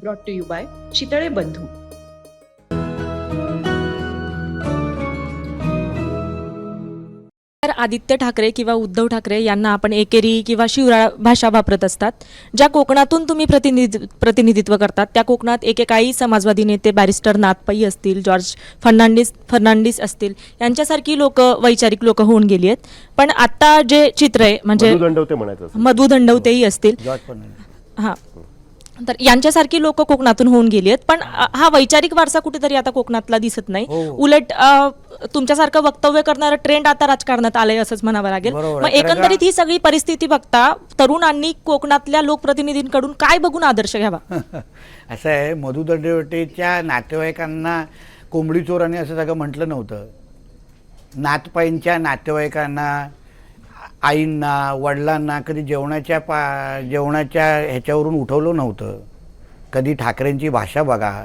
Brought to you by Chitale Bandhu तर आदित्य ठाकरे किंवा उद्धव ठाकरे यांना आपण एकेरी किंवा शिवराळ भाषा वापरत असतात. ज्या कोकणातून तुम्ही प्रतिनिधि प्रतिनिधित्व करतात त्या कोकणात एकेकाळी समाजवादी नेते बॅरिस्टर नाथपै असतील जॉर्ज फर्नांडिस फर्नांडिस असतील यांच्यासारखी लोक वैचारिक लोक होऊन गेली आहेत. पण आत्ता जे चित्र आहे म्हणजे मधुदंडवते म्हणायचं असं. मधु दंडवतेही असतील. जॉर्ज फर्नांडिस. हां. तर यांच्यासारखी लोक कोकणातून होऊन गेली आहेत. पण हा वैचारिक वारसा कुठेतरी आता कोकणातला दिसत नाही. हो. उलट तुमच्यासारखं वक्तव्य करणारं ट्रेंड आता राजकारणात आलंय असंच म्हणावं लागेल. मग एकंदरीत ही सगळी परिस्थिती बघता तरुणांनी कोकणातल्या लोकप्रतिनिधींकडून काय बघून आदर्श घ्यावा? असं आहे मधु दंडवटेच्या नातेवाईकांना कोंबडी चोराने असं सगळं म्हटलं नव्हतं. नातपाईंच्या नातेवाईकांना आईंना वडिलांना कधी जेवणाच्या पा जेवणाच्या ह्याच्यावरून उठवलं नव्हतं. कधी ठाकरेंची भाषा बघा.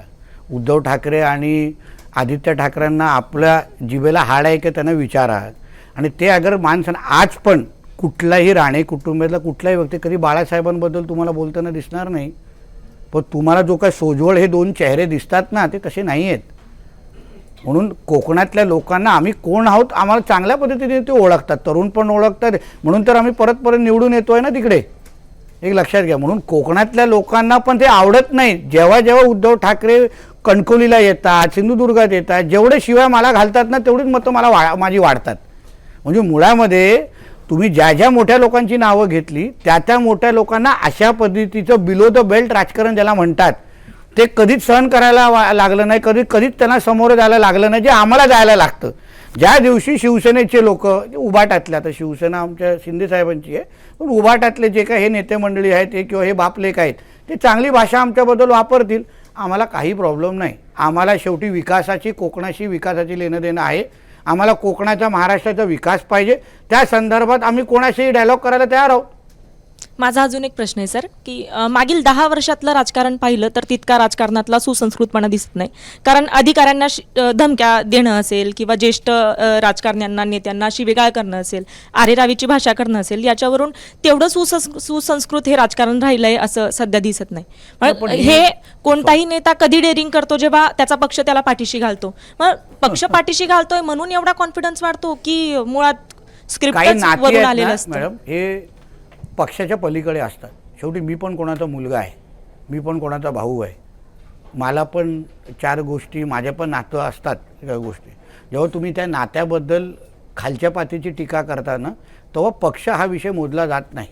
उद्धव ठाकरे आणि आदित्य ठाकरेंना आपल्या जिभेला हाड आहे का त्यांना विचारा. आणि ते अगर माणसानं आज पण कुठलाही राणे कुटुंबातला कुठलाही व्यक्ती कधी बाळासाहेबांबद्दल तुम्हाला बोलताना दिसणार नाही. पण तुम्हाला जो काय सोजवळ हे दोन चेहरे दिसतात ना ते तसे नाही आहेत. म्हणून कोकणातल्या लोकांना आम्ही कोण आहोत आम्हाला चांगल्या पद्धतीने ते ओळखतात तरुण पण ओळखतात म्हणून तर आम्ही परत परत निवडून येतोय ना तिकडे. एक लक्षात घ्या म्हणून कोकणातल्या लोकांना पण ते आवडत नाही. जेव्हा जेव्हा उद्धव ठाकरे कणकोलीला येतात सिंधुदुर्गात येतात जेवढे शिवाय मला घालतात ना तेवढीच मतं मला वा माझी वाढतात. म्हणजे मुळामध्ये तुम्ही ज्या ज्या मोठ्या लोकांची नावं घेतली त्या त्या मोठ्या लोकांना अशा पद्धतीचं बिलो द बेल्ट राजकारण ज्याला म्हणतात ते कधीच सहन करायला वा- लागलं नाही कधी कधीच त्यांना समोर जायला लागलं नाही जे आम्हाला जायला लागतं. ज्या दिवशी शिवसेनेचे लोक उभाटातले आता शिवसेना आमच्या शिंदेसाहेबांची आहे पण उभाटातले जे काही हे नेते मंडळी आहेत हे किंवा हे बापलेख आहेत ते चांगली भाषा आमच्याबद्दल वापरतील. आम्हाला काही प्रॉब्लेम नाही. आम्हाला शेवटी विकासाची कोकणाशी विकासाची लेणं देणं आहे. आम्हाला कोकणाचा महाराष्ट्राचा विकास पाहिजे. त्या संदर्भात आम्ही कोणाशीही डायलॉग करायला तयार आहोत. माझा अजून एक प्रश्न आहे सर की अ, मागील दहा वर्षातलं राजकारण पाहिलं तर तितका राजकारणातला सुसंस्कृतपणा दिसत नाही. कारण अधिकाऱ्यांना शि- अ, धमक्या देणं असेल किंवा ज्येष्ठ अ, राजकारण्यांना नेत्यांना शिवेगाळ करणं असेल आरेरावीची भाषा करणं असेल याच्यावरून तेवढं सुसंस् सुसंस्कृत हे राजकारण राहिलंय असं सध्या दिसत नाही. मग हे- हे कोणताही नेता कधी डेअरिंग करतो जेव्हा त्याचा पक्ष त्याला पाठीशी घालतो? मग पक्ष पाठीशी घालतोय म्हणून एवढा कॉन्फिडन्स वाढतो की मुळात काही स्क्रिप्ट नाती वरून आहेत आलेलं ना असतं? मॅडम हे पक्षाच्या पलीकडे असतात. शेवटी मी पण कोणाचा मुलगा आहे. मी पण कोणाचा भाऊ आहे. मला पण चार गोष्टी माझ्या पण नातं असतात सगळ्या गोष्टी. जेव्हा तुम्ही त्या नात्याबद्दल खालच्या पातीची टीका करता ना तेव्हा पक्ष हा विषय मोजला जात नाही.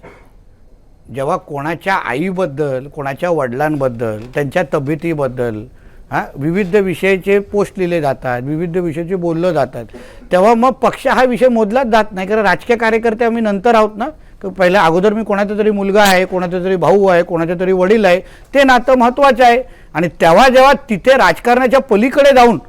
जेव्हा कोणाच्या आईबद्दल कोणाच्या वडिलांबद्दल त्यांच्या तब्येतीबद्दल हां विविध विषयाचे पोस्ट लिहिले जातात विविध विषयाचे बोललं जातात तेव्हा मग पक्ष हा विषय मोजलाच जात नाही. कारण राजकीय कार्यकर्ते आम्ही नंतर आहोत ना पहिल्या अगोदर मी कोणाचा तरी मुलगा आहे कोणाचा तरी भाऊ आहे कोणाचा तरी वडील आहे ते नातं महत्त्वाचं आहे. आणि तेव्हा जेव्हा तिथे राजकारणाच्या पलीकडे जाऊन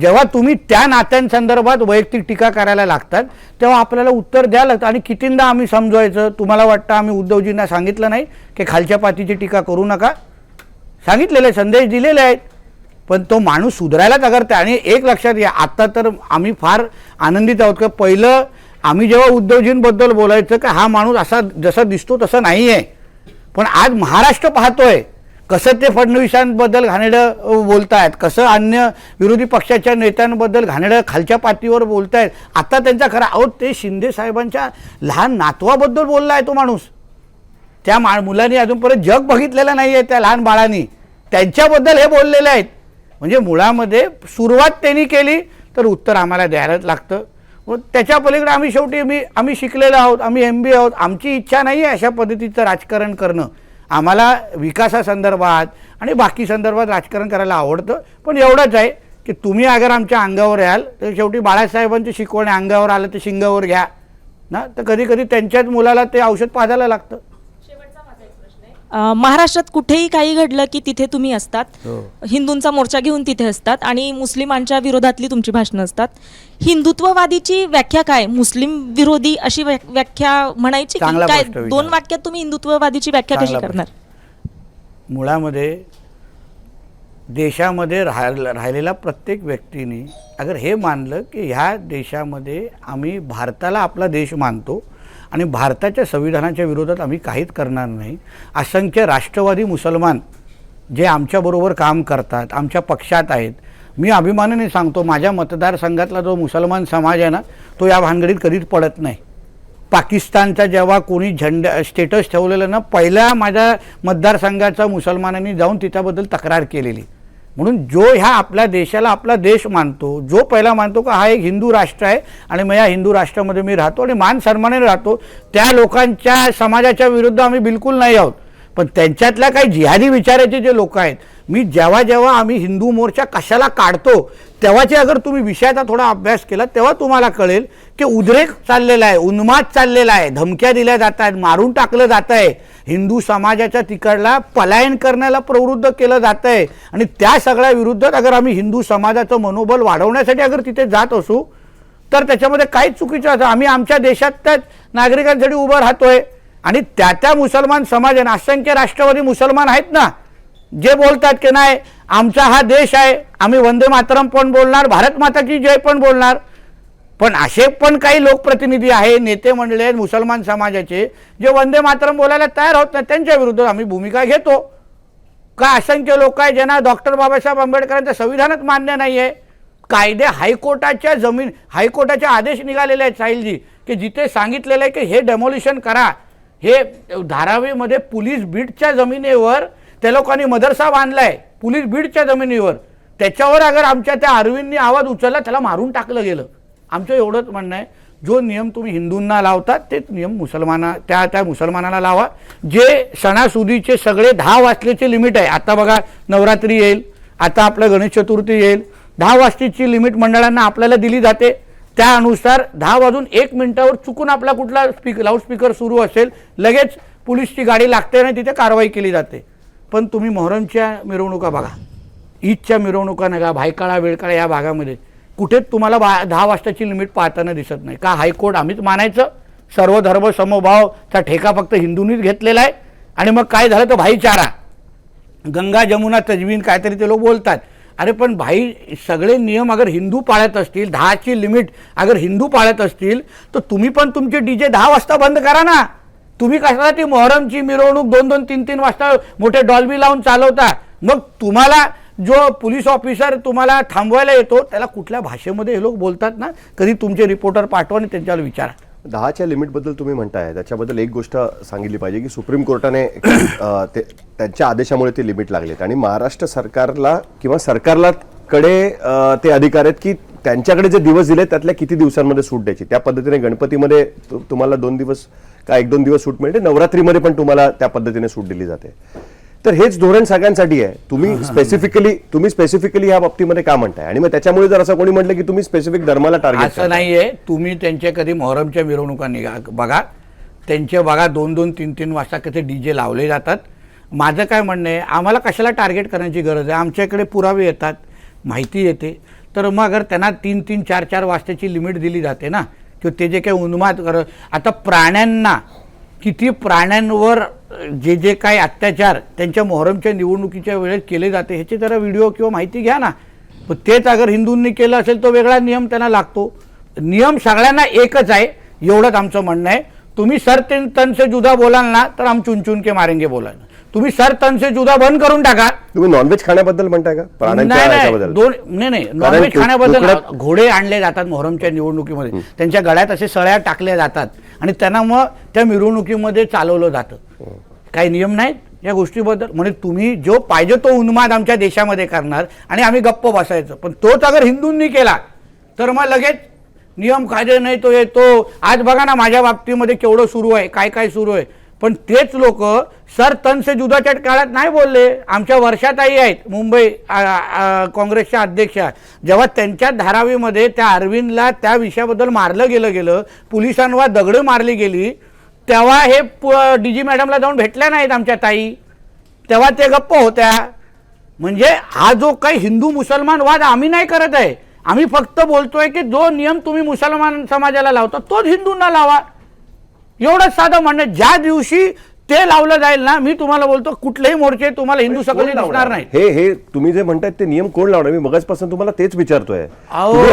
जेव्हा तुम्ही त्या नात्यांसंदर्भात वैयक्तिक टीका करायला लागतात तेव्हा आपल्याला उत्तर द्यायला लागतं आणि कितींदा आम्ही समजवायचं तुम्हाला वाटतं आम्ही उद्धवजींना सांगितलं नाही की खालच्या पातीची टीका करू नका? सांगितलेले संदेश दिलेले आहेत. पण तो माणूस सुधारायलाच अगरते आणि एक लक्षात घ्या आत्ता तर आम्ही फार आनंदित आहोत. का पहिलं आम्ही जेव्हा उद्धवजींबद्दल बोलायचं का हा माणूस असा जसा दिसतो तसं नाही आहे पण आज महाराष्ट्र पाहतोय कसं ते फडणवीसांबद्दल घाणेरडं बोलतायत कसं अन्य विरोधी पक्षाच्या नेत्यांबद्दल घाणेरडं खालच्या पातळीवर बोलतायत. आता त्यांचा खरा अहो ते शिंदे साहेबांच्या लहान नातवाबद्दल बोलला आहे तो माणूस. त्या मा मुलांनी अजूनपर्यंत जग बघितलेलं नाही आहे त्या लहान बाळांनी. त्यांच्याबद्दल हे बोललेले आहेत. म्हणजे मुळामध्ये सुरुवात त्यांनी केली तर उत्तर आम्हाला द्यायलाच लागतं. मग त्याच्या पलीकडे आम्ही शेवटी मी आम्ही शिकलेलो आहोत आम्ही एम बी आहोत. आमची इच्छा नाही आहे अशा पद्धतीचं राजकारण करणं. आम्हाला विकासासंदर्भात आणि बाकी संदर्भात राजकारण करायला आवडतं. पण एवढंच आहे की तुम्ही अगर आमच्या अंगावर याल तर शेवटी बाळासाहेबांची शिकवणे अंगावर आलं तर शिंगावर घ्या. ना? तर कधी कधी त्यांच्याच मुलाला ते औषध पाजायला लागतं. महाराष्ट्रात कुठेही काही घडलं की तिथे तुम्ही असतात. हो. हिंदूंचा मोर्चा घेऊन तिथे असतात आणि मुस्लिमांच्या विरोधातली तुमची भाषणं असतात. हिंदुत्ववादीची व्याख्या काय? मुस्लिम विरोधी अशी व्या- व्याख्या म्हणायची काय. दोन वाक्यात तुम्ही हिंदुत्ववादीची व्याख्या कशी करणार? मुळामध्ये देशामध्ये राह राहिलेल्या प्रत्येक व्यक्तीने अगर हे मानलं की ह्या देशामध्ये आम्ही भारताला आपला देश मानतो आणि भारताच्या संविधानाच्या विरोधात आम्ही काहीच करणार नाही. असंख्य राष्ट्रवादी मुसलमान जे आमच्याबरोबर काम करतात आमच्या पक्षात आहेत मी अभिमानाने सांगतो माझ्या मतदारसंघातला जो मुसलमान समाज आहे ना तो या भानगडीत कधीच पडत नाही. पाकिस्तानचा जेव्हा कोणी झेंडा स्टेटस ठेवलेलं ना पहिल्या माझ्या मतदारसंघाचा मुसलमानांनी जाऊन तिच्याबद्दल तक्रार केलेली. म्हणून जो ह्या आपल्या देशाला आपला देश मानतो जो पहिला मानतो का हा एक हिंदू राष्ट्र आहे आणि मग या हिंदू राष्ट्रामध्ये मी राहतो आणि मान सन्मानाने राहतो त्या लोकांच्या समाजाच्या विरुद्ध आम्ही बिलकुल नाही आहोत. पण त्यांच्यातल्या काही जिहादी विचाराचे जे लोक आहेत मी जेव्हा जेव्हा आम्ही हिंदू मोर्चा कशाला काढतो तेव्हाचे अगर तुम्ही विषयाचा थोडा अभ्यास केला तेव्हा तुम्हाला कळेल की उद्रेक चाललेला आहे उन्माद चाललेला आहे धमक्या दिल्या जात आहेत मारून टाकलं जात आहे. हिंदू समाजाच्या तिकडला पलायन करण्याला प्रवृत्त केलं जात आहे. आणि त्या सगळ्या विरुद्ध अगर आम्ही हिंदू समाजाचं मनोबल वाढवण्यासाठी अगर तिथे जात असू तर त्याच्यामध्ये काहीच चुकीचं असं आम्ही आमच्या देशात त्याच नागरिकांसाठी उभं राहतोय. आणि त्या त्या मुसलमान समाजाने असंख्य राष्ट्रवादी मुसलमान आहेत ना जे बोलतात की नाही आमचा हा देश आहे आम्ही वंदे मातरम पण बोलणार भारत माताची जय पण बोलणार. पण असे पण काही लोकप्रतिनिधी आहे नेते म्हणले मुसलमान समाजाचे जे वंदे मातरम बोलायला तयार होत नाही त्यांच्या विरुद्ध आम्ही भूमिका घेतो. का असंख्य लोक आहे ज्यांना डॉक्टर बाबासाहेब आंबेडकरांचं संविधानच मान्य नाही आहे कायदे हायकोर्टाच्या जमीन हायकोर्टाचे आदेश निघालेले आहेत साहिलजी की जिथे सांगितलेलं आहे की हे डेमोलिशन करा. हे धारावीमध्ये पोलीस बीटच्या जमिनीवर त्या लोकांनी मदरसा बांधलाय पोलीस बीडच्या जमिनीवर. त्याच्यावर अगर आमच्या त्या अरविंदनी आवाज उचलला त्याला मारून टाकलं गेलं. आमचं एवढंच म्हणणं आहे जो नियम तुम्ही हिंदूंना लावता तेच नियम मुसलमाना त्या त्या मुसलमानाला लावा. जे सणासुदीचे सगळे दहा वाजल्याचे लिमिट आहे आता बघा नवरात्री येईल आता आपलं गणेश चतुर्थी येईल. दहा वाजतेची लिमिट मंडळांना आपल्याला दिली जाते. त्यानुसार दहा वाजून एक मिनिटावर चुकून आपला कुठला स्पीक लाऊडस्पीकर सुरू असेल लगेच पोलीसची गाडी लागते आणि तिथे कारवाई केली जाते. पण तुम्ही मोहरमच्या मिरवणुका बघा. ईदच्या मिरवणुका नका भायकाळा वेळकाळा या भागामध्ये. कुठेच तुम्हाला बा दहा वाजताची लिमिट पाहताना दिसत नाही. का हायकोर्ट आम्हीच मानायचं? सर्व धर्म समभावचा ठेका फक्त हिंदूंनीच घेतलेला आहे. आणि मग काय झालं तर भाईचारा. गंगा जमुना तजवीन काहीतरी ते लोक बोलतात. अरे पण भाई सगळे नियम अगर हिंदू पाळत असतील दहाची लिमिट अगर हिंदू पाळत असतील तर तुम्ही पण तुमचे डी जे दहा वाजता बंद करा ना. तुम्ही कशासाठी ती मोहरमची मिरवणूक दोन दोन तीन तीन वाजता मोठे डॉल्बी लावून चालवता? मग तुम्हाला जो पोलीस ऑफिसर तुम्हाला थांबवायला येतो त्याला कुठल्या भाषेमध्ये हे लोक बोलतात ना? कधी तुमचे रिपोर्टर पाठवा आणि त्यांच्यावर विचारा. दहाच्या लिमिटबद्दल तुम्ही म्हणताय. त्याच्याबद्दल एक गोष्ट सांगितली पाहिजे की सुप्रीम कोर्टाने ते त्यांच्या आदेशामुळे ते लिमिट लागलेत. आणि महाराष्ट्र सरकारला किंवा सरकारला कडे ते अधिकार आहेत की त्यांच्याकडे जे दिवस दिले त्यातल्या किती दिवसांमध्ये सूट द्यायची? त्या पद्धतीने गणपतीमध्ये तुम्हाला दोन दिवस का एक दोन दिवस सूट मिळते? नवरात्रीमध्ये पण तुम्हाला त्या पद्धतीने सूट दिली जाते. तर हेच धोरण सगळ्यांसाठी आहे. तुम्ही स्पेसिफिकली तुम्ही स्पेसिफिकली या बाबतीमध्ये का म्हणताय? आणि मग त्याच्यामुळे जर असं कोणी म्हटलं की तुम्ही स्पेसिफिक धर्माला टार्गेट असं नाहीये. तुम्ही त्यांच्या कधी मोहरमच्या मिरवणुका निघा बघा. त्यांचे बघा दोन दोन तीन तीन वाजता कसे डीजे लावले जातात. माझं काय म्हणणं आहे आम्हाला कशाला टार्गेट करण्याची गरज आहे? आमच्याकडे पुरावे येतात. माहिती येते. तर मग अगर त्यांना तीन तीन चार चार वाजताची लिमिट दिली जाते ना किंवा ते जे काही उन्माद कर आता प्राण्यांना किती प्राण्यांवर जे जे काही अत्याचार त्यांच्या मोहरमच्या निवडणुकीच्या वेळेत केले जाते ह्याचे जरा व्हिडिओ किंवा माहिती घ्या ना. पण तेच अगर हिंदूंनी केलं असेल तो वेगळा नियम त्यांना लागतो. नियम सगळ्यांना एकच आहे एवढंच आमचं म्हणणं आहे. तुम्ही सर तन से जुदा बोलाल ना तर आम चुन चुन के मारेंगे बोलाल तुम्ही सर तन से जुदा बंद करून टाका. तुम्ही नॉनव्हेज खाण्याबद्दल म्हणताय का? नाही नाही. दोन नाही नाही. नॉनव्हेज खाण्याबद्दल घोडे आणले जातात मोहरमच्या निवडणुकीमध्ये. त्यांच्या गळ्यात असे सळ्या टाकल्या जातात. आणि त्यांना मग त्या मिरवणुकीमध्ये चालवलं जातं. काही नियम नाहीत या गोष्टीबद्दल. म्हणजे तुम्ही जो पाहिजे तो उन्माद आमच्या देशामध्ये करणार आणि आम्ही गप्प बसायचं. पण तोच अगर हिंदूंनी केला तर मग लगेच नियम कायदे नाही तो येतो आज बघा ना माझ्या बाबतीमध्ये केवढं सुरू आहे काय काय सुरू आहे. पण तेच लोक सर तनसे जुदाच्या काळात नाही बोलले. आमच्या वर्षाताई आहेत मुंबई काँग्रेसच्या अध्यक्षा जेव्हा त्यांच्या धारावीमध्ये त्या अरविंदला त्या विषयाबद्दल मारलं गेलं गेलं पोलिसांवर दगडं मारली गेली तेव्हा हे डी जी मॅडमला जाऊन भेटल्या नाहीत आमच्या ताई. तेव्हा ते गप्प होत्या. म्हणजे हा जो काही हिंदू मुसलमान वाद आम्ही नाही करत आहे आम्ही फक्त बोलतोय की जो नियम तुम्ही मुसलमान समाजाला लावता तोच हिंदूंना लावा. एवढंच साधं म्हणणं ज्या दिवशी ते लावलं जाईल ना मी तुम्हाला बोलतो कुठलेही मोर्चे तुम्हाला हिंदू सकल दिसणार नाही हे हे तुम्ही जे म्हणतायत ते नियम कोण लावणार? मी मगाचपासून तुम्हाला तेच विचारतोय.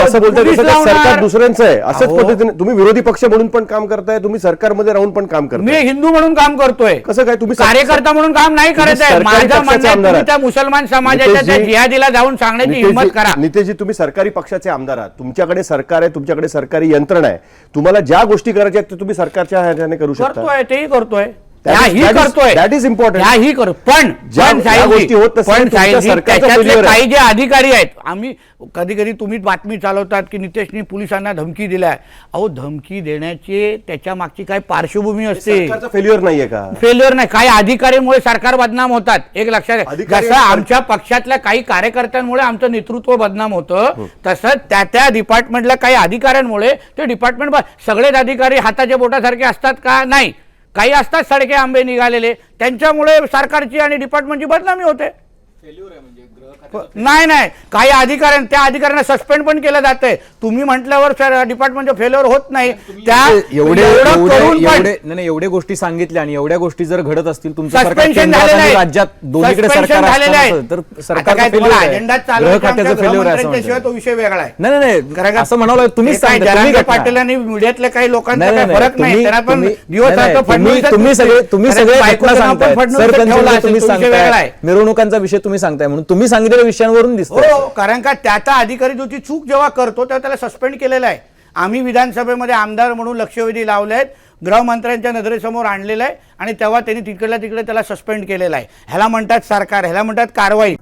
असं बोलताय लावणार. सरकार दुसऱ्यांचं आहे. असंच. पद्धतीने तुम्ही विरोधी पक्ष म्हणून पण काम करताय तुम्ही सरकारमध्ये राहून पण काम मी करताय हिंदू म्हणून काम करतोय. कसं काय तुम्ही कार्यकर्ता म्हणून काम नाही तुम्ही करत आहे. सरकारी माझं पक्षाचे म्हणणं आहे, आमदार तुम्ही आहात. त्या मुसलमान समाजाच्या त्या जिहादीला जाऊन सांगण्याची हिंमत करा. नितेशजी तुम्ही सरकारी पक्षाचे आमदार आहात. तुमच्याकडे सरकार आहे तुमच्याकडे सरकारी यंत्रणा आहे. तुम्हाला ज्या गोष्टी करायच्या आहेत ते तुम्ही सरकारच्या ह्याने करू शकता. करतोय तेही करतोय. त्याही करतोय. that is important. त्याही कर. पण पण साहेबजी, साहेबजी, त्याच्यातले. काही जे अधिकारी आहेत आम्ही कधी कधी तुम्ही बातमी चालवतात की नितेशनी पोलिसांना धमकी दिलाय. अहो धमकी देण्याची त्याच्या मागची काय पार्श्वभूमी असते. सरकारचं फेल्युअर नाहीये का? फेल्युअर नाही. काही अधिकाऱ्यांमुळे सरकार बदनाम होतात. एक लक्षात जसं आमच्या पक्षातल्या काही कार्यकर्त्यांमुळे आमचं नेतृत्व बदनाम हो. होतं तसंच त्या त्या डिपार्टमेंटला काही अधिकाऱ्यांमुळे ते डिपार्टमेंट सगळेच अधिकारी हाताच्या बोटासारखे असतात का? नाही. काही असतात सडके आंबे निघालेले. त्यांच्यामुळे सरकारची आणि डिपार्टमेंटची बदनामी होते. नाही नाही काही अधिकाऱ्यां त्या अधिकाऱ्यांना सस्पेंड पण केलं जातंय तुम्ही म्हटल्यावर सर डिपार्टमेंटचे फेल्युअर होत नाही त्या एवढे एवढं गोष्टी सांगितल्या आणि एवढ्या गोष्टी जर घडत असतील तुमचं सरकार सस्पेन्शन केंद्रात झालेलं आणि आहे राज्यात दोन्हीकडे सरकार झालेलं आहे. तर आहे. आहे म्हणताय. तो विषय वेगळा आहे नाही नाही कारण नाही का- असं सांगताय तुम्ही. पाटील आणि मीडियातल्या काही नाही, फरक नाही तुम्ही- त्यांना पण दिवस. सगळे तुम्ही सगळे आहे. मिरवणुकांचा विषय तुम्ही सांगताय म्हणून तुम्ही सांगितलेल्या विषयांवरून दिसतो हो कारण का त्या त्या अधिकारी जो ती चूक जेव्हा करतो तेव्हा त्याला सस्पेंड केलेला आहे. आम्ही विधानसभेमध्ये आमदार म्हणून लक्षवेधी लावले आहेत गृहमंत्र्यांच्या नजरेसमोर आणलेलं आहे आणि तेव्हा त्यांनी तिकडल्या तिकडे त्याला सस्पेंड केलेलं आहे. ह्याला म्हणतात सरकार ह्याला म्हणतात कारवाई.